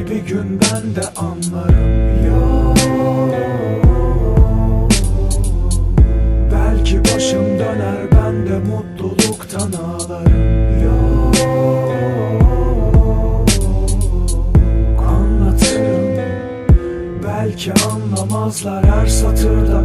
bir gün ben de anlarım Yok. Belki başım döner ben de mutluluktan ağlarım Yok. Anlatırım Belki anlamazlar her satırda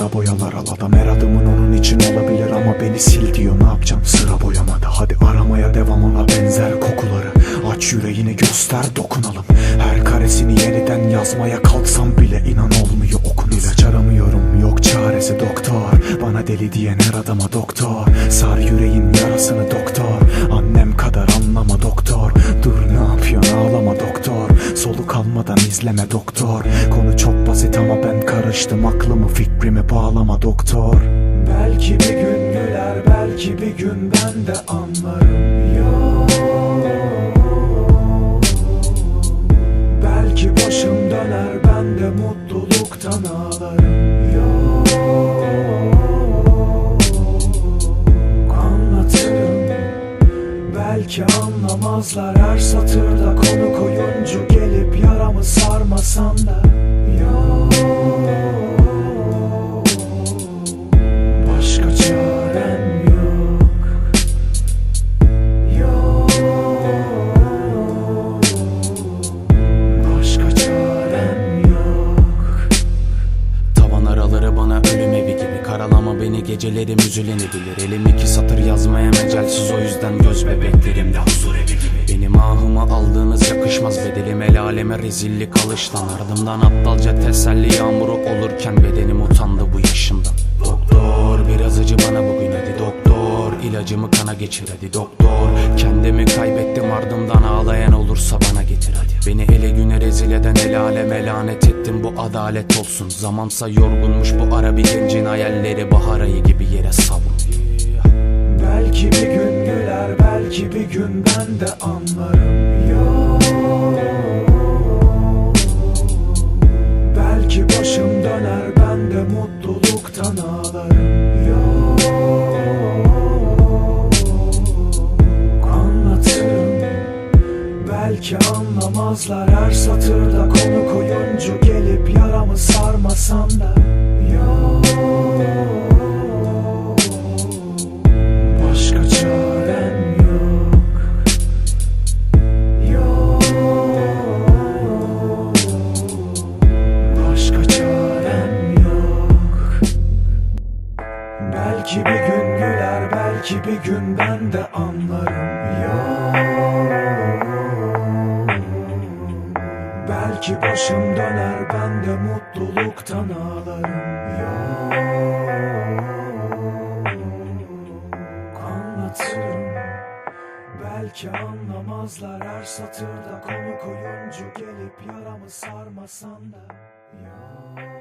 kara boyalar al Adam her adımın onun için olabilir ama beni sil diyor. Ne yapacağım? Sıra boyamada. Hadi aramaya devam ona benzer kokuları. Aç yüreğini göster dokunalım. Her karesini yeniden yazmaya kalksam bile inan olmuyor. Okun İlaç aramıyorum yok çaresi doktor. Bana deli diyen her adama doktor. Sar yüreğin yarasını doktor. Annem kadar anlama doktor. Dur ne yapıyorsun? Ağlama Soluk almadan izleme doktor. Konu çok basit ama ben karıştım. Aklımı fikrimi bağlama doktor. Belki bir gün güler belki bir gün ben de anlarım. Yok. Belki başım döner ben de mutluluktan ağlarım. Yok. Anlatırım. Belki anlamazlar her satırda konu koyuncu Gelip da Yok Başka çarem yok. Yok Başka çarem yok. Tavan araları bana ölüm evi gibi. Karalama beni gecelerim üzülenebilir Elim iki satır yazmaya mecelsiz o yüzden göz bebeklerimde huzur evi ahıma aldığınız yakışmaz bedelim. El rezillik alıştan. Ardımdan aptalca teselli yağmuru olurken Bedenim utandı bu yaşımdan Doktor biraz acı bana bugün hadi. Doktor İlacımı kana geçir hadi. Doktor Kendimi kaybettim ardımdan ağlayan olursa bana getir hadi. Beni ele güne rezil eden el aleme lanet ettim bu adalet olsun. Zamansa yorgunmuş bu ara bir gencin hayalleri Bahar ayı gibi yere savrun Belki bir gün güler belki bir gün ben de anlarım. Yok. Belki başım döner ben de mutluluktan ağlarım. Yok. Anlatırım. Belki anlamazlar her satırda konu koyuncu Gelip yaramı sarmasan da Belki bir gün güler belki bir gün ben de anlarım. Yok Belki başım döner ben de mutluluktan ağlarım. Yok Anlatırım Belki anlamazlar her satırda konu koyuncu Gelip yaramı sarmasan da. Yok